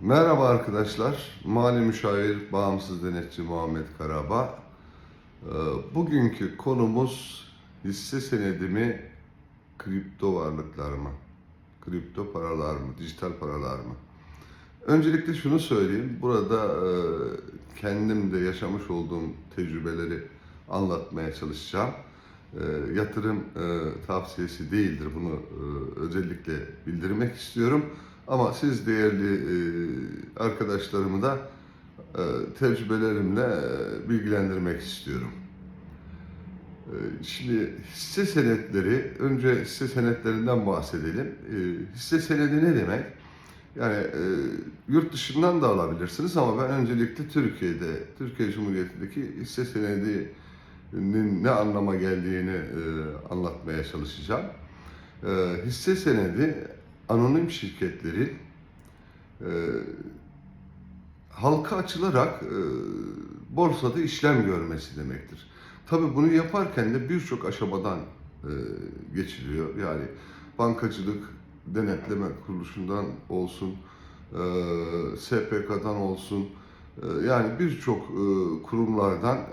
Merhaba arkadaşlar. Mali müşavir, bağımsız denetçi Muhammed Karaba. Ee, Bugünkü konumuz hisse senedi mi, kripto varlıklar mı? Kripto paralar mı, dijital paralar mı? Öncelikle şunu söyleyeyim. Burada e, kendim de yaşamış olduğum tecrübeleri anlatmaya çalışacağım. E, Yatırım e, tavsiyesi değildir. Bunu özellikle bildirmek istiyorum. Ama siz değerli e, arkadaşlarımı da e, tecrübelerimle e, bilgilendirmek istiyorum. Şimdi hisse senetleri, önce hisse senetlerinden bahsedelim. Hisse senedi ne demek? Yani e, yurt dışından da alabilirsiniz ama ben öncelikle Türkiye'de, Türkiye Cumhuriyeti'ndeki hisse senedinin ne anlama geldiğini e, anlatmaya çalışacağım. E, hisse senedi anonim şirketlerin e, halka açılarak e, borsada işlem görmesi demektir. Tabii bunu yaparken de birçok aşamadan e, geçiliyor. Yani bankacılık denetleme kuruluşundan olsun, e, SPK'dan olsun, e, yani birçok e, kurumlardan e,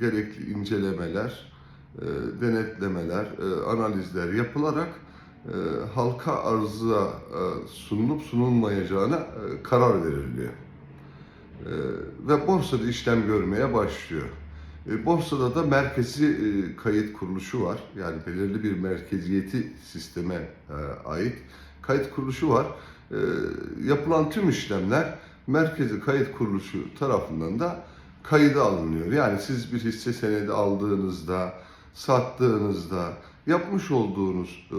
gerekli incelemeler, e, denetlemeler, e, analizler yapılarak e, halka arıza e, sunulup sunulmayacağına e, karar veriliyor. E, ve borsada işlem görmeye başlıyor. E, borsada da merkezi e, kayıt kuruluşu var. Yani belirli bir merkeziyeti sisteme e, ait kayıt kuruluşu var. E, yapılan tüm işlemler merkezi kayıt kuruluşu tarafından da kayıda alınıyor. Yani siz bir hisse senedi aldığınızda, sattığınızda yapmış olduğunuz e,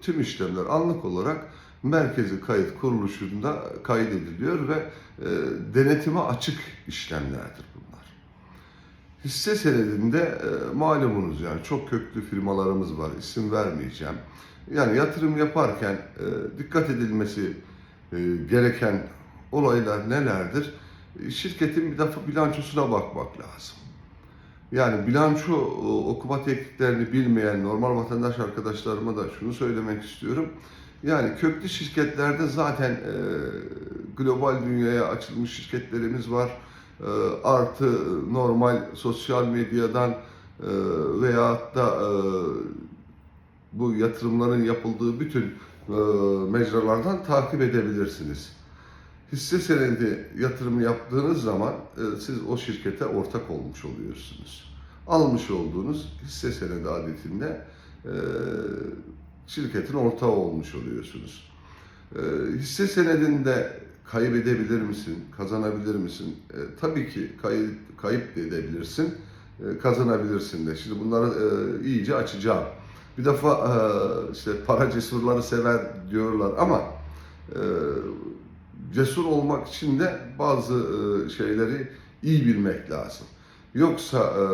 tüm işlemler anlık olarak merkezi kayıt kuruluşunda kaydediliyor ve e, denetime açık işlemlerdir bunlar. Hisse senedinde e, malumunuz yani çok köklü firmalarımız var isim vermeyeceğim. Yani yatırım yaparken e, dikkat edilmesi e, gereken olaylar nelerdir? Şirketin bir defa bilançosuna bakmak lazım. Yani bilanço okuma tekniklerini bilmeyen normal vatandaş arkadaşlarıma da şunu söylemek istiyorum. Yani köklü şirketlerde zaten e, global dünyaya açılmış şirketlerimiz var. E, artı normal sosyal medyadan e, veyahut da e, bu yatırımların yapıldığı bütün e, mecralardan takip edebilirsiniz. Hisse senedi yatırımı yaptığınız zaman e, siz o şirkete ortak olmuş oluyorsunuz. Almış olduğunuz hisse senedi adetinde e, şirketin ortağı olmuş oluyorsunuz. E, hisse senedinde kaybedebilir misin, kazanabilir misin? E, tabii ki kayıp, kayıp edebilirsin, e, kazanabilirsin de. Şimdi bunları e, iyice açacağım. Bir defa e, işte para cesurları sever diyorlar ama e, cesur olmak için de bazı e, şeyleri iyi bilmek lazım. Yoksa e,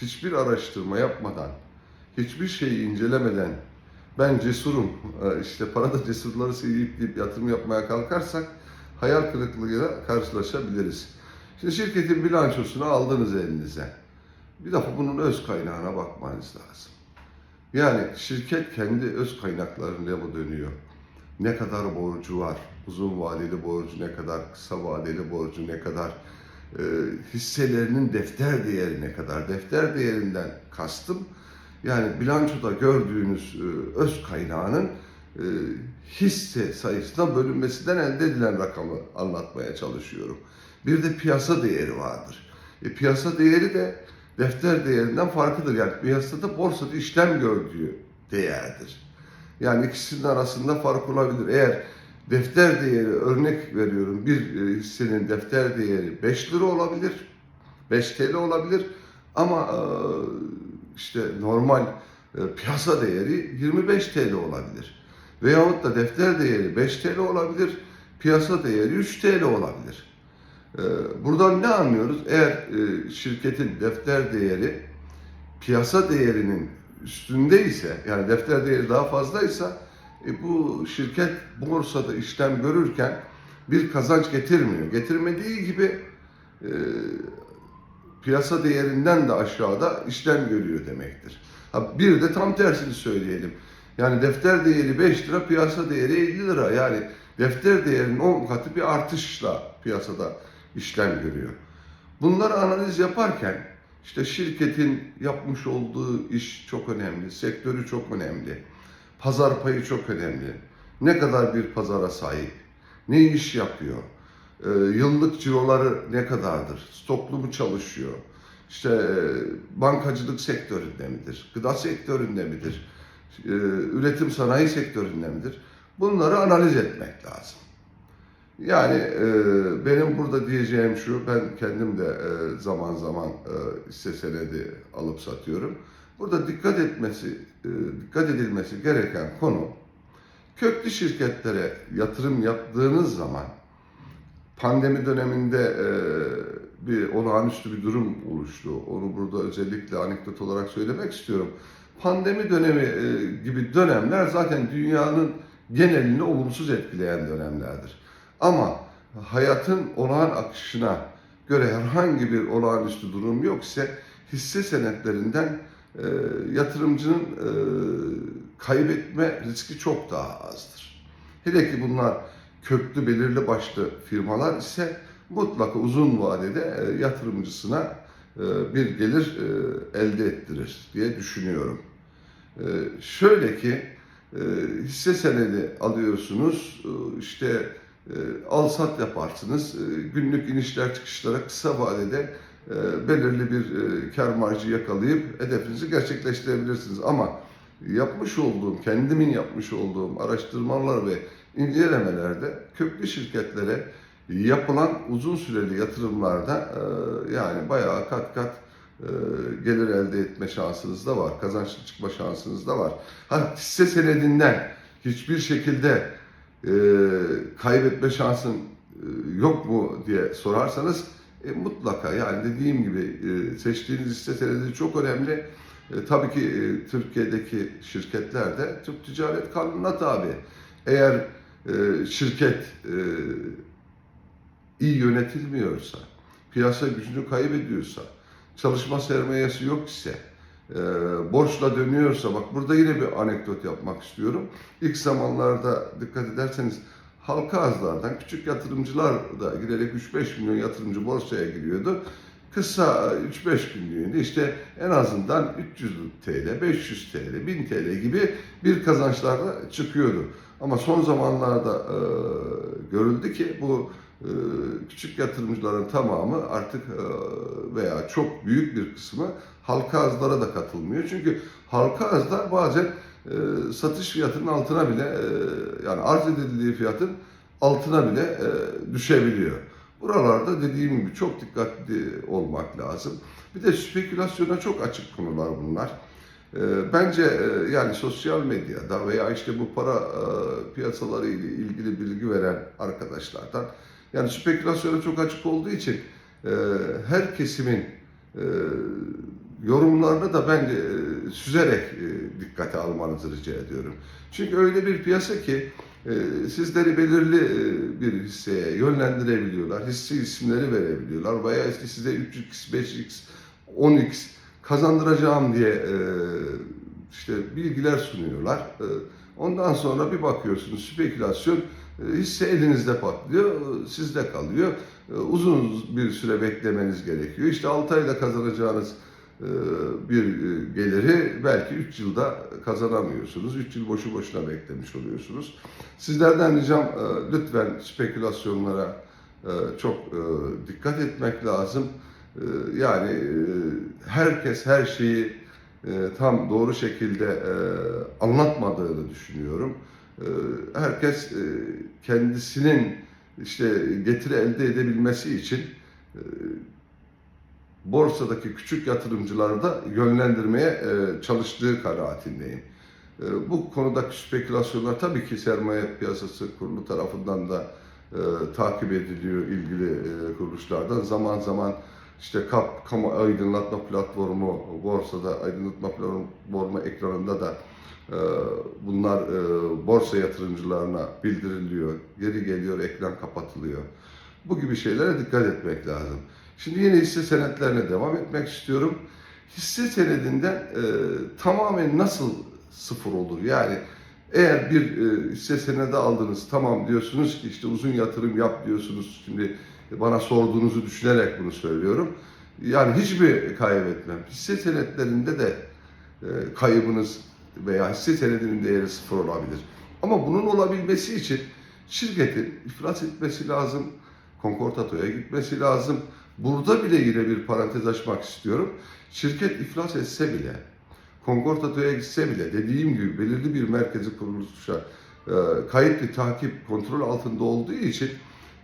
hiçbir araştırma yapmadan, hiçbir şeyi incelemeden ben cesurum, e, işte parada cesurları sevip deyip yatırım yapmaya kalkarsak hayal kırıklığıyla karşılaşabiliriz. Şimdi şirketin bilançosunu aldınız elinize. Bir defa bunun öz kaynağına bakmanız lazım. Yani şirket kendi öz kaynaklarıyla mı dönüyor? Ne kadar borcu var? Uzun vadeli borcu ne kadar? Kısa vadeli borcu ne kadar? E, hisselerinin defter değeri ne kadar? Defter değerinden kastım yani bilançoda gördüğünüz e, öz kaynağının e, hisse sayısına bölünmesinden elde edilen rakamı anlatmaya çalışıyorum. Bir de piyasa değeri vardır. E, piyasa değeri de defter değerinden farklıdır. Yani piyasada borsada işlem gördüğü değerdir. Yani ikisinin arasında fark olabilir. Eğer defter değeri örnek veriyorum bir e, hissenin defter değeri 5 lira olabilir. 5 TL olabilir ama e, işte normal e, piyasa değeri 25 TL olabilir. Veyahut da defter değeri 5 TL olabilir, piyasa değeri 3 TL olabilir. Buradan ne anlıyoruz? Eğer şirketin defter değeri piyasa değerinin üstündeyse, yani defter değeri daha fazlaysa e, bu şirket borsada işlem görürken bir kazanç getirmiyor. Getirmediği gibi e, piyasa değerinden de aşağıda işlem görüyor demektir. Ha, bir de tam tersini söyleyelim. Yani defter değeri 5 lira, piyasa değeri 50 lira. Yani defter değerinin 10 katı bir artışla piyasada işlem görüyor. Bunları analiz yaparken işte şirketin yapmış olduğu iş çok önemli, sektörü çok önemli, pazar payı çok önemli. Ne kadar bir pazara sahip, ne iş yapıyor, e, yıllık ciroları ne kadardır, stoklu mu çalışıyor, işte e, bankacılık sektöründe midir, gıda sektöründe midir, e, üretim sanayi sektöründe midir? Bunları analiz etmek lazım. Yani e, benim burada diyeceğim şu, ben kendim de e, zaman zaman e, hisse senedi alıp satıyorum. Burada dikkat etmesi, e, dikkat edilmesi gereken konu, köklü şirketlere yatırım yaptığınız zaman, pandemi döneminde e, bir olağanüstü bir durum oluştu. Onu burada özellikle anekdot olarak söylemek istiyorum. Pandemi dönemi e, gibi dönemler zaten dünyanın genelini olumsuz etkileyen dönemlerdir. Ama hayatın olağan akışına göre herhangi bir olağanüstü durum yok ise hisse senetlerinden e, yatırımcının e, kaybetme riski çok daha azdır. Hele ki bunlar köklü belirli başlı firmalar ise mutlaka uzun vadede e, yatırımcısına e, bir gelir e, elde ettirir diye düşünüyorum. E, şöyle ki e, hisse senedi alıyorsunuz e, işte e, al sat yaparsınız E, günlük inişler çıkışlara kısa vadede belirli bir e, kar marjı yakalayıp hedefinizi gerçekleştirebilirsiniz ama yapmış olduğum kendimin yapmış olduğum araştırmalar ve incelemelerde köklü şirketlere yapılan uzun süreli yatırımlarda e, yani bayağı kat kat e, gelir elde etme şansınız da var. Kazançlı çıkma şansınız da var. Ha, hisse senedinden hiçbir şekilde e, kaybetme şansın e, yok mu diye sorarsanız e, mutlaka yani dediğim gibi e, seçtiğiniz hisse senedi çok önemli. E, tabii ki e, Türkiye'deki şirketler de Türk Ticaret Kanunu'na tabi. Eğer e, şirket e, iyi yönetilmiyorsa, piyasa gücünü kaybediyorsa, çalışma sermayesi yok ise, e, borçla dönüyorsa, bak burada yine bir anekdot yapmak istiyorum. İlk zamanlarda dikkat ederseniz halka azlardan küçük yatırımcılar da giderek 3-5 milyon yatırımcı borsaya giriyordu. Kısa 3-5 günlüğünde işte en azından 300 TL, 500 TL, 1000 TL gibi bir kazançlarla çıkıyordu. Ama son zamanlarda e, görüldü ki bu e, küçük yatırımcıların tamamı artık e, veya çok büyük bir kısmı halka arzlara da katılmıyor. Çünkü halka arzlar bazen e, satış fiyatının altına bile e, yani arz edildiği fiyatın altına bile e, düşebiliyor. Buralarda dediğim gibi çok dikkatli olmak lazım. Bir de spekülasyona çok açık konular bunlar. E, Bence e, yani sosyal medyada veya işte bu para e, piyasaları ile ilgili bilgi veren arkadaşlardan yani spekülasyona çok açık olduğu için e, her kesimin e, yorumlarını da bence e, süzerek e, dikkate almanızı rica ediyorum. Çünkü öyle bir piyasa ki e, sizleri belirli e, bir hisseye yönlendirebiliyorlar, hisse isimleri verebiliyorlar veya işte size 3x, 5x, 10x kazandıracağım diye e, işte bilgiler sunuyorlar. E, ondan sonra bir bakıyorsunuz spekülasyon e, hisse elinizde patlıyor, e, sizde kalıyor. E, Uzun bir süre beklemeniz gerekiyor. İşte 6 ayda kazanacağınız bir e, geliri belki 3 yılda kazanamıyorsunuz. 3 yıl boşu boşuna beklemiş oluyorsunuz. Sizlerden ricam e, lütfen spekülasyonlara e, çok dikkat etmek lazım. Yani herkes her şeyi tam doğru şekilde anlatmadığını düşünüyorum. Herkes kendisinin işte getiri elde edebilmesi için borsadaki küçük yatırımcıları da yönlendirmeye e, çalıştığı kanaatindeyim. E, Bu konudaki spekülasyonlar tabii ki sermaye piyasası kurulu tarafından da e, takip ediliyor ilgili e, kuruluşlardan. Zaman zaman işte KAP, Kamu Aydınlatma Platformu, borsada aydınlatma platformu ekranında da e, bunlar e, borsa yatırımcılarına bildiriliyor. Geri geliyor, ekran kapatılıyor. Bu gibi şeylere dikkat etmek lazım. Şimdi yine hisse senetlerine devam etmek istiyorum. Hisse senedinden e, tamamen nasıl sıfır olur? Yani Eğer bir e, hisse senedi aldınız tamam diyorsunuz ki işte uzun yatırım yap diyorsunuz. Şimdi bana sorduğunuzu düşünerek bunu söylüyorum. Yani hiçbir kaybetmem. Hisse senetlerinde de e, kaybınız veya hisse senedinin değeri sıfır olabilir. Ama bunun olabilmesi için şirketin iflas etmesi lazım. Konkordatoya gitmesi lazım. Burada bile yine bir parantez açmak istiyorum. Şirket iflas etse bile, konkordatoya gitse bile dediğim gibi belirli bir merkezi kuruluşa e, kayıtlı takip kontrol altında olduğu için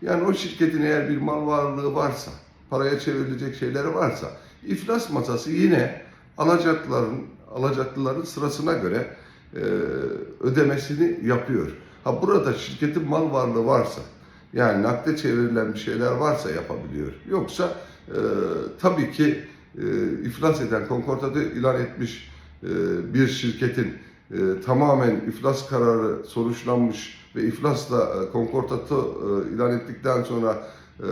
yani o şirketin eğer bir mal varlığı varsa, paraya çevrilecek şeyleri varsa iflas masası yine alacakların alacaklıların sırasına göre e, ödemesini yapıyor. Ha burada şirketin mal varlığı varsa yani nakde çevrilen bir şeyler varsa yapabiliyor. Yoksa e, tabii ki e, iflas eden konkordato ilan etmiş e, bir şirketin e, tamamen iflas kararı sonuçlanmış ve iflasla e, konkordato e, ilan ettikten sonra e, e,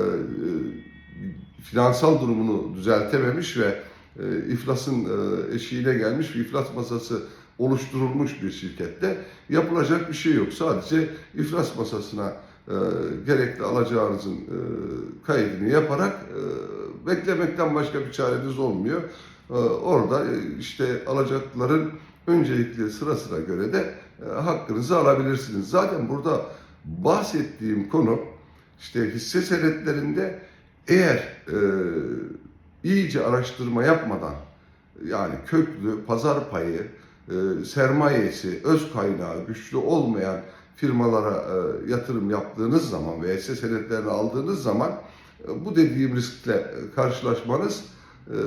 finansal durumunu düzeltememiş ve e, iflasın e, eşiğine gelmiş bir iflas masası oluşturulmuş bir şirkette yapılacak bir şey yok. Sadece iflas masasına e, gerekli alacağınızın e, kaydını yaparak e, beklemekten başka bir çareniz olmuyor. Orada işte alacakların öncelikli sırasına göre de hakkınızı alabilirsiniz. Zaten burada bahsettiğim konu işte hisse senetlerinde eğer e, iyice araştırma yapmadan yani köklü pazar payı, e, sermayesi, öz kaynağı güçlü olmayan firmalara e, yatırım yaptığınız zaman ve hisse senetlerini aldığınız zaman e, bu dediğim riskle e, karşılaşmanız e,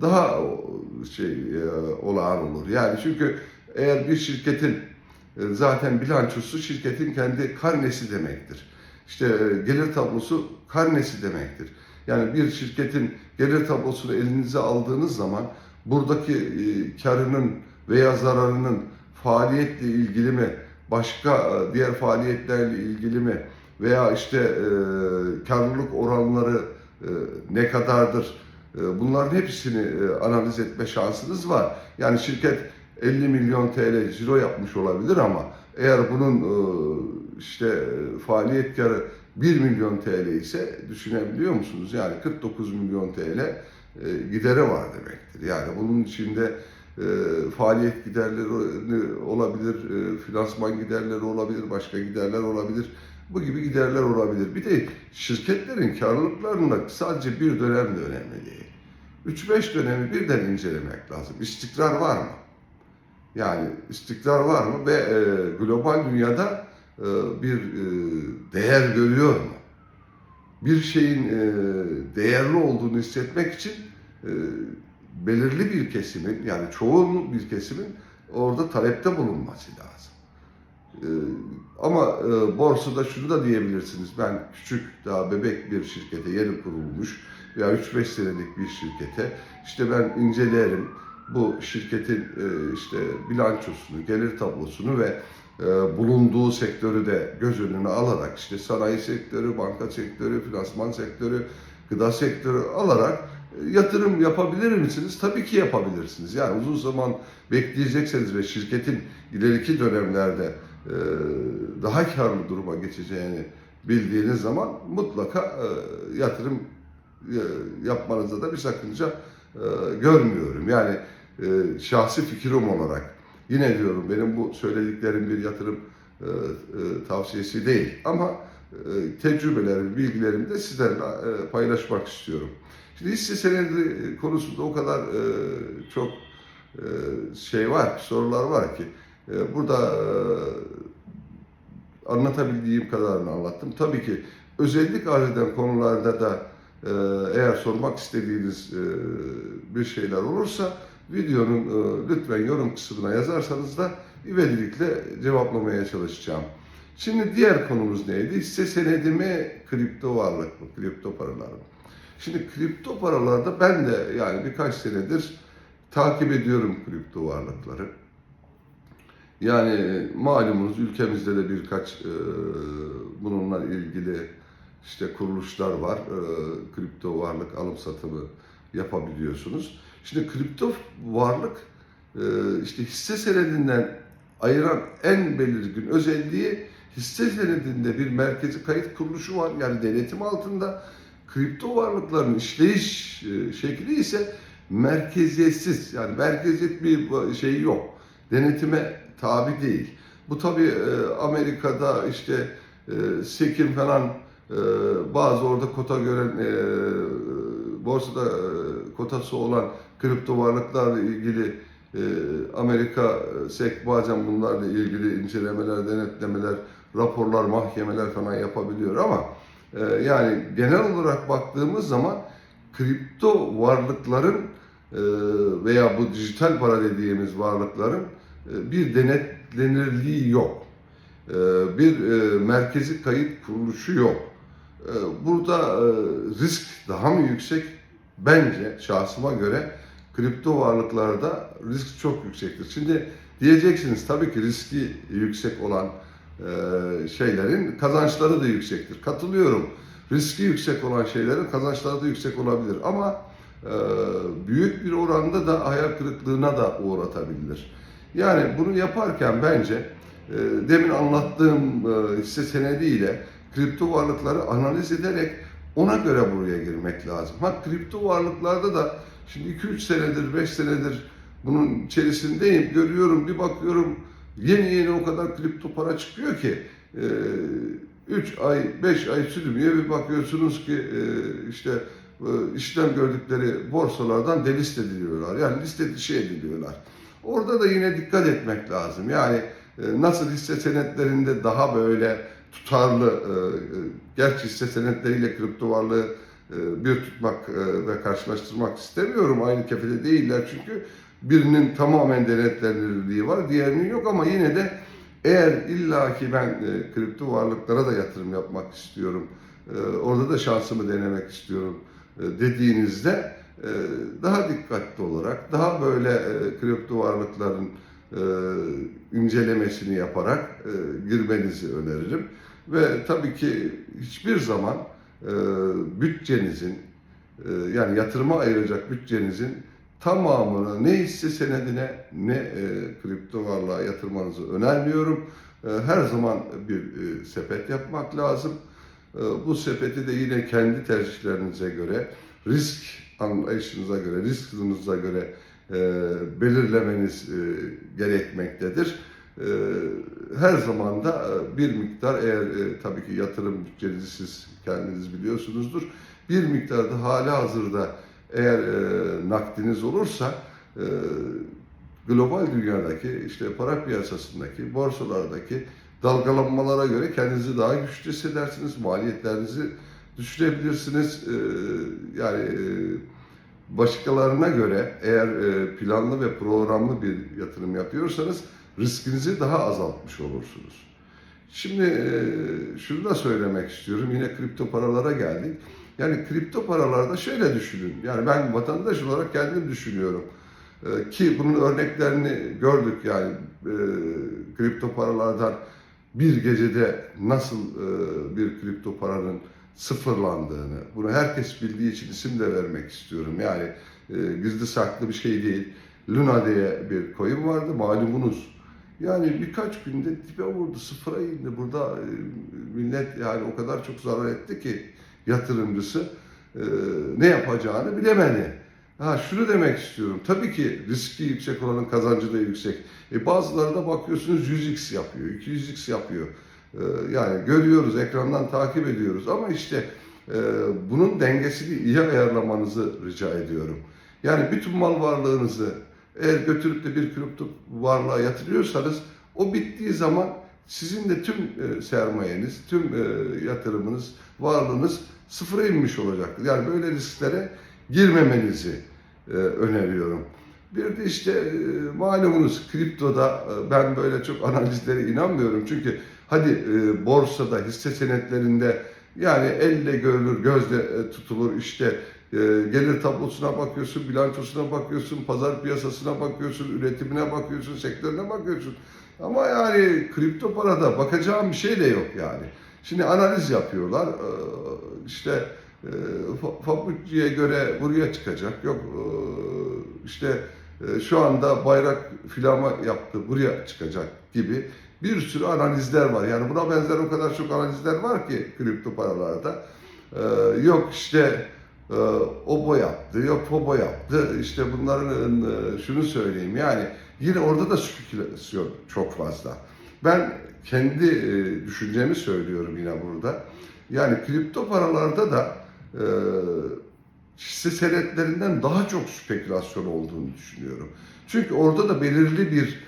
daha şey e, olağan olur. Yani çünkü eğer bir şirketin e, zaten bilançosu şirketin kendi karnesi demektir. İşte e, gelir tablosu karnesi demektir. Yani bir şirketin gelir tablosunu elinize aldığınız zaman buradaki e, karının veya zararının faaliyetle ilgili mi, başka e, diğer faaliyetlerle ilgili mi veya işte e, karlılık oranları e, ne kadardır? E, bunların hepsini e, analiz etme şansınız var. Yani şirket 50 milyon TL ciro yapmış olabilir ama eğer bunun e, işte e, faaliyet karı 1 milyon TL ise düşünebiliyor musunuz? Yani 49 milyon TL e, gideri var demektir. Yani bunun içinde e, faaliyet giderleri olabilir, e, finansman giderleri olabilir, başka giderler olabilir. Bu gibi giderler olabilir. Bir de şirketlerin karlılıklarında sadece bir dönem de önemli değil. 3-5 dönemi birden incelemek lazım. İstikrar var mı? Yani istikrar var mı ve e, global dünyada e, bir e, değer görüyor mu? Bir şeyin e, değerli olduğunu hissetmek için e, belirli bir kesimin yani çoğunluk bir kesimin orada talepte bulunması lazım. E, ama e, borsada şunu da diyebilirsiniz. Ben küçük daha bebek bir şirkete yeni kurulmuş veya 3-5 senelik bir şirkete işte ben incelerim bu şirketin e, işte bilançosunu, gelir tablosunu ve e, bulunduğu sektörü de göz önüne alarak işte sanayi sektörü, banka sektörü, finansman sektörü, gıda sektörü alarak yatırım yapabilir misiniz? Tabii ki yapabilirsiniz. Yani uzun zaman bekleyecekseniz ve şirketin ileriki dönemlerde e, daha karlı duruma geçeceğini bildiğiniz zaman mutlaka e, yatırım e, yapmanızda da bir sakınca görmüyorum. Yani şahsi fikrim olarak yine diyorum benim bu söylediklerim bir yatırım tavsiyesi değil ama tecrübelerimi, bilgilerimi de sizlerle paylaşmak istiyorum. Şimdi hisse senedi konusunda o kadar e, çok e, şey var, sorular var ki e, burada e, anlatabildiğim kadarını anlattım. Tabii ki özellik arz eden konularda da e, eğer sormak istediğiniz e, bir şeyler olursa videonun e, lütfen yorum kısmına yazarsanız da ivedilikle cevaplamaya çalışacağım. Şimdi diğer konumuz neydi? Hisse senedi mi, kripto varlık mı, kripto paralar mı? Şimdi kripto paralarda ben de yani birkaç senedir takip ediyorum kripto varlıkları. Yani malumunuz ülkemizde de birkaç e, bununla ilgili işte kuruluşlar var. E, kripto varlık alım satımı yapabiliyorsunuz. Şimdi kripto varlık e, işte hisse senedinden ayıran en belirgin özelliği hisse senedinde bir merkezi kayıt kuruluşu var. Yani denetim altında kripto varlıkların işleyiş e, şekli ise merkeziyetsiz. Yani merkeziyet bir şey yok. Denetime tabi değil. Bu tabi Amerika'da işte e, SEC'in falan e, bazı orada kota gören e, borsada e, kotası olan kripto varlıklarla ilgili e, Amerika e, SEC bazen bunlarla ilgili incelemeler, denetlemeler, raporlar, mahkemeler falan yapabiliyor ama e, yani genel olarak baktığımız zaman kripto varlıkların e, veya bu dijital para dediğimiz varlıkların e, bir denetlenirliği yok. E, Bir merkezi kayıt kuruluşu yok. Burada risk daha mı yüksek? Bence şahsıma göre kripto varlıklarda risk çok yüksektir. Şimdi diyeceksiniz tabii ki riski yüksek olan şeylerin kazançları da yüksektir. Katılıyorum. Riski yüksek olan şeylerin kazançları da yüksek olabilir ama e, büyük bir oranda da hayal kırıklığına da uğratabilir. Yani bunu yaparken bence e, demin anlattığım e, hisse senediyle kripto varlıkları analiz ederek ona göre buraya girmek lazım. Ha kripto varlıklarda da şimdi 2-3 senedir, 5 senedir bunun içerisindeyim. Görüyorum, bir bakıyorum yeni yeni o kadar kripto para çıkıyor ki 3 ay, 5 ay sürmüyor. Bir bakıyorsunuz ki e, işte e, işlem gördükleri borsalardan delist ediliyorlar. Yani liste dışı ediliyorlar. Orada da yine dikkat etmek lazım. Yani e, nasıl hisse senetlerinde daha böyle tutarlı, e, e, gerçi hisse senetleriyle kripto varlığı e, bir tutmak e, ve karşılaştırmak istemiyorum. Aynı kefede değiller çünkü birinin tamamen denetlenirliği var, diğerinin yok ama yine de eğer illaki ben e, kripto varlıklara da yatırım yapmak istiyorum, e, orada da şansımı denemek istiyorum e, dediğinizde e, daha dikkatli olarak, daha böyle e, kripto varlıkların e, incelemesini yaparak e, girmenizi öneririm. Ve tabii ki hiçbir zaman e, bütçenizin e, yani yatırıma ayıracak bütçenizin tamamını ne hisse senedine ne e, kripto varlığa yatırmanızı önermiyorum. E, her zaman bir e, sepet yapmak lazım. E, bu sepeti de yine kendi tercihlerinize göre, risk anlayışınıza göre, risk hızınıza göre e, belirlemeniz e, gerekmektedir. E, her zaman da e, bir miktar eğer e, tabii ki yatırım bütçenizi siz kendiniz biliyorsunuzdur. Bir miktar da hali hazırda eğer e, nakdiniz olursa e, global dünyadaki işte para piyasasındaki borsalardaki dalgalanmalara göre kendinizi daha güçlü hissedersiniz. Maliyetlerinizi düşürebilirsiniz. E, yani e, başkalarına göre eğer e, planlı ve programlı bir yatırım yapıyorsanız riskinizi daha azaltmış olursunuz. Şimdi e, şunu da söylemek istiyorum. Yine kripto paralara geldik. Yani kripto paralarda şöyle düşünün. Yani ben vatandaş olarak kendim düşünüyorum. E, ki bunun örneklerini gördük yani e, kripto paralardan bir gecede nasıl e, bir kripto paranın sıfırlandığını, bunu herkes bildiği için isim de vermek istiyorum. Yani e, gizli saklı bir şey değil. Luna diye bir coin vardı malumunuz. Yani birkaç günde dibe vurdu, sıfıra indi. Burada millet yani o kadar çok zarar etti ki yatırımcısı e, ne yapacağını bilemedi. Ha şunu demek istiyorum. Tabii ki riski yüksek olanın kazancı da yüksek. E bazıları da bakıyorsunuz 100x yapıyor, 200x yapıyor. E, yani görüyoruz, ekrandan takip ediyoruz ama işte e, bunun dengesini iyi ayarlamanızı rica ediyorum. Yani bütün mal varlığınızı eğer götürüp de bir kripto varlığa yatırıyorsanız o bittiği zaman sizin de tüm e, sermayeniz, tüm e, yatırımınız, varlığınız sıfıra inmiş olacaktır. Yani böyle risklere girmemenizi e, öneriyorum. Bir de işte e, malumunuz kriptoda e, ben böyle çok analizlere inanmıyorum. Çünkü hadi e, borsada, hisse senetlerinde yani elle görülür, gözle e, tutulur işte e, gelir tablosuna bakıyorsun, bilançosuna bakıyorsun, pazar piyasasına bakıyorsun, üretimine bakıyorsun, sektörüne bakıyorsun. Ama yani kripto parada bakacağım bir şey de yok yani. Şimdi analiz yapıyorlar. e, işte e, fa- Fabrikçiye göre buraya çıkacak. Yok e, işte e, şu anda bayrak filama yaptı, buraya çıkacak gibi bir sürü analizler var. Yani buna benzer o kadar çok analizler var ki kripto paralarda. E, yok işte o boy yaptı, yok o boy yaptı. İşte bunların şunu söyleyeyim yani yine orada da spekülasyon çok fazla. Ben kendi e, düşüncemi söylüyorum yine burada. Yani kripto paralarda da e, hisse senetlerinden daha çok spekülasyon olduğunu düşünüyorum. Çünkü orada da belirli bir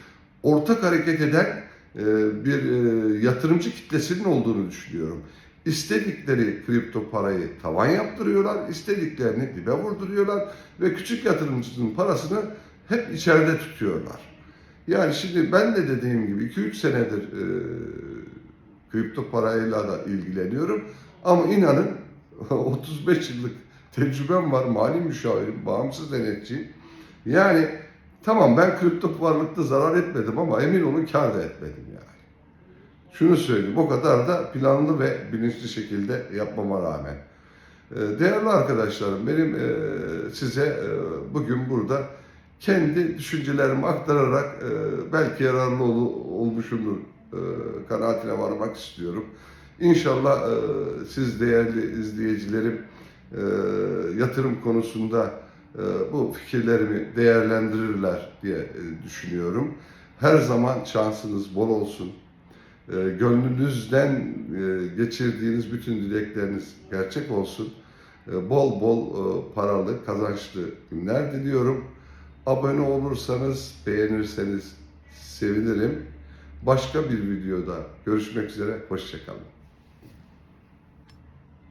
ortak hareket eden e, bir yatırımcı kitlesinin olduğunu düşünüyorum. İstedikleri kripto parayı tavan yaptırıyorlar, istediklerini dibe vurduruyorlar ve küçük yatırımcının parasını hep içeride tutuyorlar. Yani şimdi ben de dediğim gibi 2-3 senedir e, kripto parayla da ilgileniyorum. Ama inanın 35 yıllık tecrübem var. Mali müşavirim, bağımsız denetçiyim. Yani tamam ben kripto varlıkta zarar etmedim ama emin olun kar da etmedim yani. Şunu söyleyeyim, o kadar da planlı ve bilinçli şekilde yapmama rağmen. Ee, Değerli arkadaşlarım, benim e, size e, bugün burada kendi düşüncelerimi aktararak e, belki yararlı ol, olmuşumdur e, kanaatine varmak istiyorum. İnşallah e, siz değerli izleyicilerim e, yatırım konusunda e, bu fikirlerimi değerlendirirler diye e, düşünüyorum. Her zaman şansınız bol olsun. E, gönlünüzden e, geçirdiğiniz bütün dilekleriniz gerçek olsun. E, bol bol e, paralı, kazançlı günler diliyorum. Abone olursanız, beğenirseniz sevinirim. Başka bir videoda görüşmek üzere, hoşçakalın.